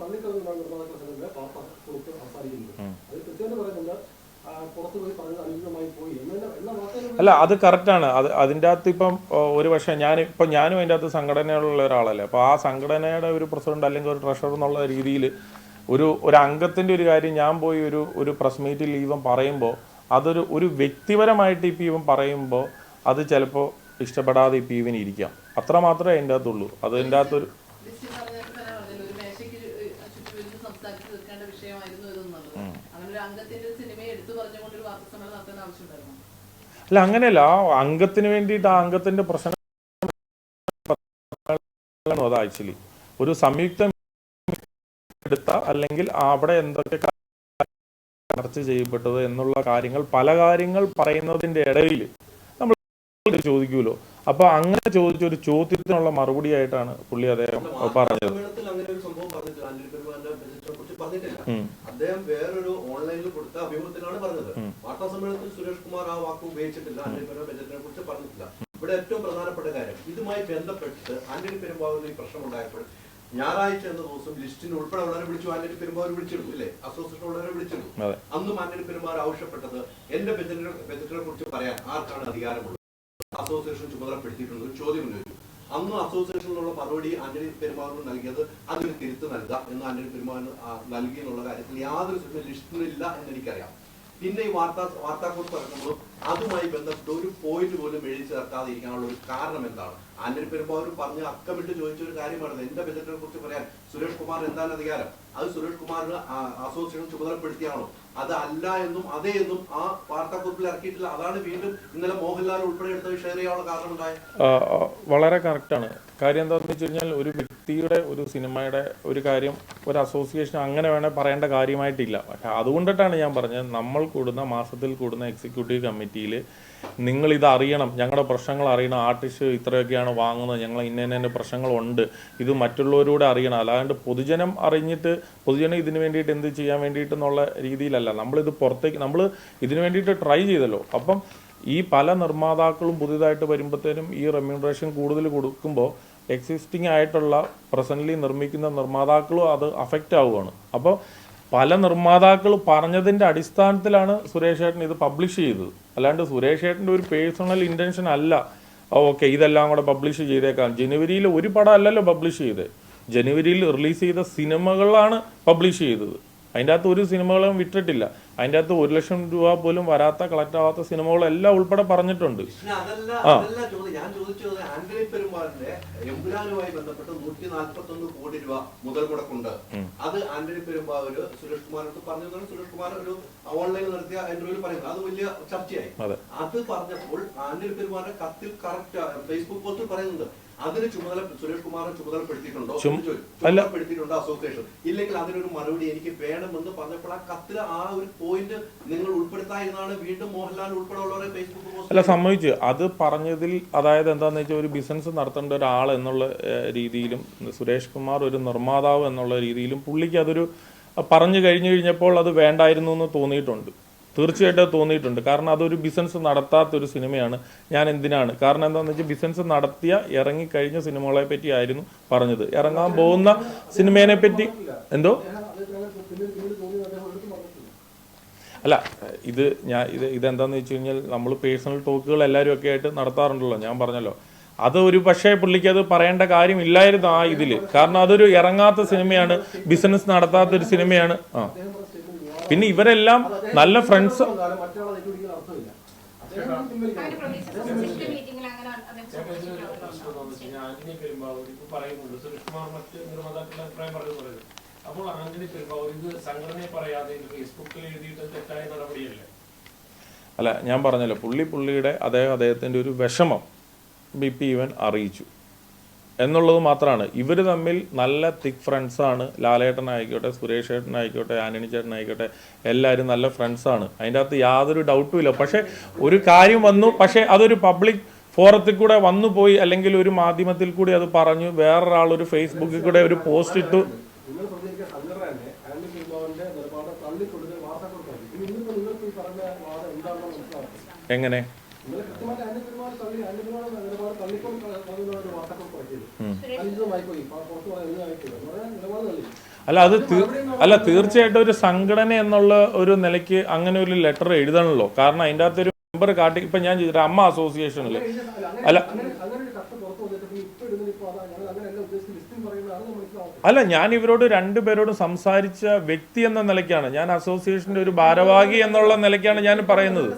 തള്ളിക്കളഞ്ഞാണ് നിർമ്മാതാക്കളുടെ സംഘടന വാർത്ത കൊടുത്ത് അവസാനിക്കുന്നത് അത് കൃത്യമായിട്ട് പറയുന്നുണ്ട് ആ, പുറത്ത് പോയി പറഞ്ഞത് അനുചിതമായി പോയി. എല്ലാ അല്ല അത് കറക്റ്റാണ് അത് അതിന്റെ അകത്ത് ഇപ്പം ഒരു പക്ഷേ ഞാൻ ഇപ്പം ഞാനും അതിന്റെ അകത്ത് സംഘടനയുള്ള ഒരാളല്ലേ. അപ്പോൾ ആ സംഘടനയുടെ ഒരു പ്രസിഡന്റ് അല്ലെങ്കിൽ ഒരു ട്രഷർ എന്നുള്ള രീതിയിൽ ഒരു ഒരു അംഗത്തിന്റെ ഒരു കാര്യം ഞാൻ പോയി ഒരു ഒരു പ്രസ് മീറ്റിൽ ഇവൻ പറയുമ്പോൾ അതൊരു ഒരു വ്യക്തിപരമായിട്ട് ഇപ്പം ഇവൻ പറയുമ്പോൾ അത് ചിലപ്പോൾ ഇഷ്ടപ്പെടാതെ ഇപ്പം ഇവൻ ഇരിക്കാം. അത്ര മാത്രമേ അതിന്റെ അകത്തുള്ളൂ അതിന്റെ അകത്തൊരു വിഷയമായിരുന്നു ഇതെന്നുള്ളത്. അങ്ങനെ ഒരു അംഗത്തിന്റെ ഒരു സിനിമയെ എടുത്തു പറഞ്ഞുകൊണ്ട് ഒരു ആവശ്യമുണ്ടായിരുന്നു. അല്ല അങ്ങനെയല്ല. ആ അംഗത്തിന് വേണ്ടിയിട്ട് ആ അംഗത്തിന്റെ പ്രശ്നം അത് ആക്ച്വലി. ഒരു സംയുക്ത എടുത്ത അല്ലെങ്കിൽ അവിടെ എന്തൊക്കെ ചർച്ച ചെയ്യപ്പെട്ടത് എന്നുള്ള കാര്യങ്ങൾ പല കാര്യങ്ങൾ പറയുന്നതിന്റെ ഇടയിൽ നമ്മൾ ചോദിക്കൂലോ? അപ്പൊ അങ്ങനെ ചോദിച്ച ഒരു ചോദ്യത്തിനുള്ള മറുപടി ആയിട്ടാണ് പുള്ളി അദ്ദേഹം പറഞ്ഞത്. അങ്ങനെ ഒരു സംഭവം പറഞ്ഞിട്ടില്ല അനിൽ പെരുമാറിന്റെ ബജറ്റിനെ കുറിച്ച് പറഞ്ഞിട്ടില്ല. അദ്ദേഹം വേറൊരു ഓൺലൈനിൽ കൊടുത്ത അഭിമുഖത്തിലാണ് പറഞ്ഞത്. വാർത്താ സമ്മേളനത്തിൽ സുരേഷ് കുമാർ ആ വാക്ക് ഉപയോഗിച്ചിട്ടില്ല അനിൽ പെരുമാർ ബജറ്റിനെ കുറിച്ച് പറഞ്ഞിട്ടില്ല. ഇവിടെ ഏറ്റവും പ്രധാനപ്പെട്ട കാര്യം ഇതുമായി ബന്ധപ്പെട്ട് ആന്റണി പെരുമ്പാവൂരിൽ ഈ പ്രശ്നം ഉണ്ടായപ്പോൾ ഞായറാഴ്ച എന്ന ദിവസം ലിസ്റ്റിന് ഉൾപ്പെടെ ഉള്ളവരെ വിളിച്ചു ആന്റണി പെരുമ്പാവൂർ വിളിച്ചിടും ഇല്ലേ? അസോസിയേഷൻ ഉള്ളവരെ വിളിച്ചിടും. അതെ. അന്നും ആന്റണി പെരുമാർ ആവശ്യപ്പെട്ടത് എന്റെ ബജറ്റിനെ ബജറ്റിനെ കുറിച്ച് പറയാൻ ആർക്കാണ് അധികാരമുള്ളത്? അസോസിയേഷൻ ചുമതലപ്പെടുത്തിയിട്ടുണ്ട്? ഒരു ചോദ്യം ഉന്നയിച്ചു അന്ന് അസോസിയേഷനിലുള്ള മറുപടി ആന്റണി പെരുമാറിന് നൽകിയത് അതിന് തിരുത്തു നൽകാം എന്ന് ആന്റണി പെരുമാറിന് നൽകി എന്നുള്ള കാര്യത്തിൽ യാതൊരു സിനിമ ലിസ്റ്റിലില്ല എന്ന് എനിക്കറിയാം പിന്നെ ഈ വാർത്താ വാർത്താക്കുറിപ്പ് പറയുമ്പോൾ അതുമായി ബന്ധപ്പെട്ട് ഒരു പോയിന്റ് പോലും എഴുതി ചേർക്കാതെ ഇരിക്കാനുള്ള ഒരു കാരണം എന്താണ്? ആന്റണി പെരുമ്പാവൂർ പറഞ്ഞ് അക്കമിട്ട് ചോദിച്ച ഒരു കാര്യമാണ് എന്റെ ബജറ്റിനെ കുറിച്ച് പറയാൻ സുരേഷ് കുമാർ എന്താണ് അധികാരം? അത് സുരേഷ് കുമാറിന് അസോസിയേഷൻ ചുമതലപ്പെടുത്തിയാണോ? അത് അല്ല എന്നും അതേ എന്നും ആ വാർത്താക്കുറിപ്പിൽ ഇറക്കിയിട്ടില്ല. അതാണ് വീണ്ടും ഇന്നലെ മോഹൻലാൽ ഉൾപ്പെടെ എടുത്ത ഷെയർ ചെയ്യാനുള്ള കാരണമുണ്ടായത് വളരെ കറക്റ്റാണ് കാര്യം എന്താണെന്ന് വെച്ച് കഴിഞ്ഞാൽ ഒരു വ്യക്തിയുടെ ഒരു സിനിമയുടെ ഒരു കാര്യം ഒരു അസോസിയേഷൻ അങ്ങനെ വേണേൽ പറയേണ്ട കാര്യമായിട്ടില്ല. പക്ഷെ അതുകൊണ്ടിട്ടാണ് ഞാൻ പറഞ്ഞത് നമ്മൾ കൂടുന്ന മാസത്തിൽ കൂടുന്ന എക്സിക്യൂട്ടീവ് കമ്മിറ്റിയിൽ നിങ്ങൾ ഇത് അറിയണം ഞങ്ങളുടെ പ്രശ്നങ്ങൾ അറിയണം ആർട്ടിസ്റ്റ് ഇത്രയൊക്കെയാണ് വാങ്ങുന്നത് ഞങ്ങൾ ഇന്ന ഇന്ന പ്രശ്നങ്ങളുണ്ട് ഇത് മറ്റുള്ളവരോട് അറിയണം. അല്ലാണ്ട് പൊതുജനം അറിഞ്ഞിട്ട് പൊതുജനം ഇതിന് വേണ്ടിയിട്ട് എന്ത് ചെയ്യാൻ വേണ്ടിയിട്ട് എന്നുള്ള രീതിയിലല്ല. നമ്മളിത് പുറത്തേക്ക് നമ്മൾ ഇതിന് വേണ്ടിയിട്ട് ട്രൈ ചെയ്തല്ലോ. അപ്പം ഈ പല നിർമ്മാതാക്കളും പുതിയതായിട്ട് വരുമ്പോഴത്തേനും ഈ റെമ്യൂണറേഷൻ കൂടുതൽ കൊടുക്കുമ്പോൾ എക്സിസ്റ്റിംഗ് ആയിട്ടുള്ള പ്രസന്റ്ലി നിർമ്മിക്കുന്ന നിർമ്മാതാക്കളും അത് അഫക്റ്റ് ആവുകയാണ്. അപ്പോൾ പല നിർമ്മാതാക്കൾ പറഞ്ഞതിന്റെ അടിസ്ഥാനത്തിലാണ് സുരേഷ് ഏട്ടൻ ഇത് പബ്ലിഷ് ചെയ്തത്. അല്ലാണ്ട് സുരേഷ് ഏട്ടന്റെ ഒരു പേഴ്സണൽ ഇന്റൻഷൻ അല്ല. ഓക്കെ ഇതെല്ലാം കൂടെ പബ്ലിഷ് ചെയ്തേക്കാം. ജനുവരിയിൽ ഒരു പടം അല്ലല്ലോ പബ്ലിഷ് ചെയ്തത് ജനുവരിയിൽ റിലീസ് ചെയ്ത സിനിമകളാണ് പബ്ലിഷ് ചെയ്തത്. അതിന്റെ അകത്ത് ഒരു സിനിമകളും വിട്ടിട്ടില്ല. അതിന്റെ അകത്ത് ഒരു ലക്ഷം രൂപ പോലും വരാത്ത കളക്ട് ആവാത്ത സിനിമകളെല്ലാം ഉൾപ്പെടെ പറഞ്ഞിട്ടുണ്ട്. ആ. ഞാൻ ചോദിച്ചത് ആന്റണി പെരുമാറിന്റെ എമ്പുരാനുമായി ബന്ധപ്പെട്ട് നൂറ്റി നാൽപ്പത്തി കോടി രൂപ മുതൽ മുടക്കുണ്ട്. അത് ആന്റണി സുരേഷ് പറഞ്ഞതാണ് സുരേഷ് കുമാർ ഒരു ഓൺലൈനിൽ നടത്തിയ ഇന്റർവ്യൂവിൽ പറയുന്നത്. അത് വലിയ ചർച്ചയായി. അത്. പറഞ്ഞപ്പോൾ ആന്റണി പെരുമാറിന്റെ കത്തിൽ കറക്റ്റ് ഫേസ്ബുക്ക് പോസ്റ്റിൽ പറയുന്നുണ്ട്. അതിന് ചുമതല സുരേഷ് കുമാറിനെ ചുമതലപ്പെടുത്തിയിട്ടുണ്ടോ. ചുമതലപ്പെടുത്തിയിട്ടുണ്ടോ അസോസിയേഷൻ ഇല്ലെങ്കിൽ അതിനൊരു മറുപടി എനിക്ക് വേണമെന്ന് പറഞ്ഞപ്പോൾ ആ കത്തിൽ ആ ഒരു വീണ്ടും ഫേസ്ബുക്ക് അല്ല സമ്മതിച്ചു. അത് പറഞ്ഞതിൽ അതായത് എന്താണെന്ന് വെച്ചാൽ ഒരു ബിസിനസ് നടത്തേണ്ട ഒരാൾ എന്നുള്ള രീതിയിലും സുരേഷ് കുമാർ ഒരു നിർമ്മാതാവ് എന്നുള്ള രീതിയിലും പുള്ളിക്ക് അതൊരു പറഞ്ഞു കഴിഞ്ഞു കഴിഞ്ഞപ്പോൾ അത് വേണ്ടായിരുന്നു എന്ന് തോന്നിയിട്ടുണ്ട്. തീർച്ചയായിട്ടും തോന്നിയിട്ടുണ്ട്. കാരണം അതൊരു ബിസിനസ് നടത്താത്ത ഒരു സിനിമയാണ്. ഞാൻ എന്തിനാണ്? കാരണം എന്താണെന്ന് വെച്ചാൽ ബിസിനസ് നടത്തിയ ഇറങ്ങിക്കഴിഞ്ഞ സിനിമകളെ പറ്റി ആയിരുന്നു പറഞ്ഞത്. ഇറങ്ങാൻ പോകുന്ന സിനിമേനെ പറ്റി എന്തോ പിന്നീട് പിന്നീട് തോന്നിയത് അദ്ദേഹം എടുത്തു പറഞ്ഞിട്ടില്ല അല്ല ഇത് ഞാൻ ഇത് ഇതെന്താന്ന് വെച്ച് കഴിഞ്ഞാൽ നമ്മൾ പേഴ്സണൽ ടോക്കുകൾ എല്ലാവരും ഒക്കെ ആയിട്ട് നടത്താറുണ്ടല്ലോ ഞാൻ പറഞ്ഞല്ലോ. അത് ഒരു പക്ഷേ പുള്ളിക്ക് അത് പറയേണ്ട കാര്യമില്ലായിരുന്നു ആ ഇതിൽ കാരണം അതൊരു ഇറങ്ങാത്ത സിനിമയാണ് ബിസിനസ് നടത്താത്ത ഒരു സിനിമയാണ്. ആ. പിന്നെ ഇവരെല്ലാം നല്ല ഫ്രണ്ട്സ് പറയുന്നുണ്ട്. അപ്പോൾ അങ്ങനെ ഇത് സംഘടനയെ പറയാതെ ഫേസ്ബുക്കിൽ എഴുതിയിട്ട് തെറ്റായ നടപടിയല്ലേ? അല്ല ഞാൻ പറഞ്ഞല്ലോ പുള്ളി പുള്ളിയുടെ അദ്ദേഹം അദ്ദേഹത്തിന്റെ ഒരു വിഷമം ബി പി ഇവൻ അറിയിച്ചു. എന്നുള്ളത് മാത്രമാണ്. ഇവർ തമ്മിൽ നല്ല തിക് ഫ്രണ്ട്സാണ് ലാലേട്ടനായിക്കോട്ടെ സുരേഷ് ഏട്ടനായിക്കോട്ടെ ആന്റണി ചേട്ടനായിക്കോട്ടെ എല്ലാവരും നല്ല ഫ്രണ്ട്സാണ് അതിന്റെ അകത്ത് യാതൊരു ഡൗട്ടും ഇല്ല. പക്ഷേ ഒരു കാര്യം വന്നു. പക്ഷേ അതൊരു പബ്ലിക് ഫോറത്തിൽ കൂടെ വന്നു പോയി അല്ലെങ്കിൽ ഒരു മാധ്യമത്തിൽ കൂടി അത് പറഞ്ഞു. വേറൊരാൾ ഒരു ഫേസ്ബുക്കിൽ കൂടെ ഒരു പോസ്റ്റ് ഇട്ടു നിങ്ങൾ പ്രതികരിക്കുന്ന സംഘടന തന്നെ ആന്റി പെരുമാറിന്റെ നിലപാട് തള്ളിക്കൊടുക്കുന്ന വാർത്ത കൊടുക്കണം ഇനി ഇന്നിപ്പോ നിങ്ങൾക്ക് ഈ പറഞ്ഞ വാദം എന്താണെന്ന് മനസ്സിലാക്കും എങ്ങനെ നിങ്ങൾ കൃത്യമായിട്ട് ആന്റി പെരുമാറി തള്ളി ആന്റി പെരുമാറി നിലപാട് തള്ളിക്കൊണ്ട് പറയുന്ന ഒരു വാർത്ത കൊടുക്കുകയും അനുചിതമായി പോയി പുറത്ത് പറയാൻ ഒന്നും ആയിട്ടില്ല എന്ന് പറഞ്ഞാൽ നിലപാട് തള്ളി അല്ല അത് അല്ല തീർച്ചയായിട്ടും ഒരു സംഘടന എന്നുള്ള ഒരു നിലയ്ക്ക് അങ്ങനെ ഒരു ലെറ്റർ എഴുതണല്ലോ. കാരണം അതിന്റെ അകത്തൊരു മെമ്പർ കാട്ടി ഇപ്പം ഞാൻ ചെയ്തിട്ട് അമ്മ അസോസിയേഷനിൽ അല്ല അല്ല. ഞാൻ ഇവരോട് രണ്ടുപേരോടും സംസാരിച്ച വ്യക്തി എന്ന നിലയ്ക്കാണ്. ഞാൻ അസോസിയേഷന്റെ ഒരു ഭാരവാഹി എന്നുള്ള നിലയ്ക്കാണ് ഞാൻ പറയുന്നത്.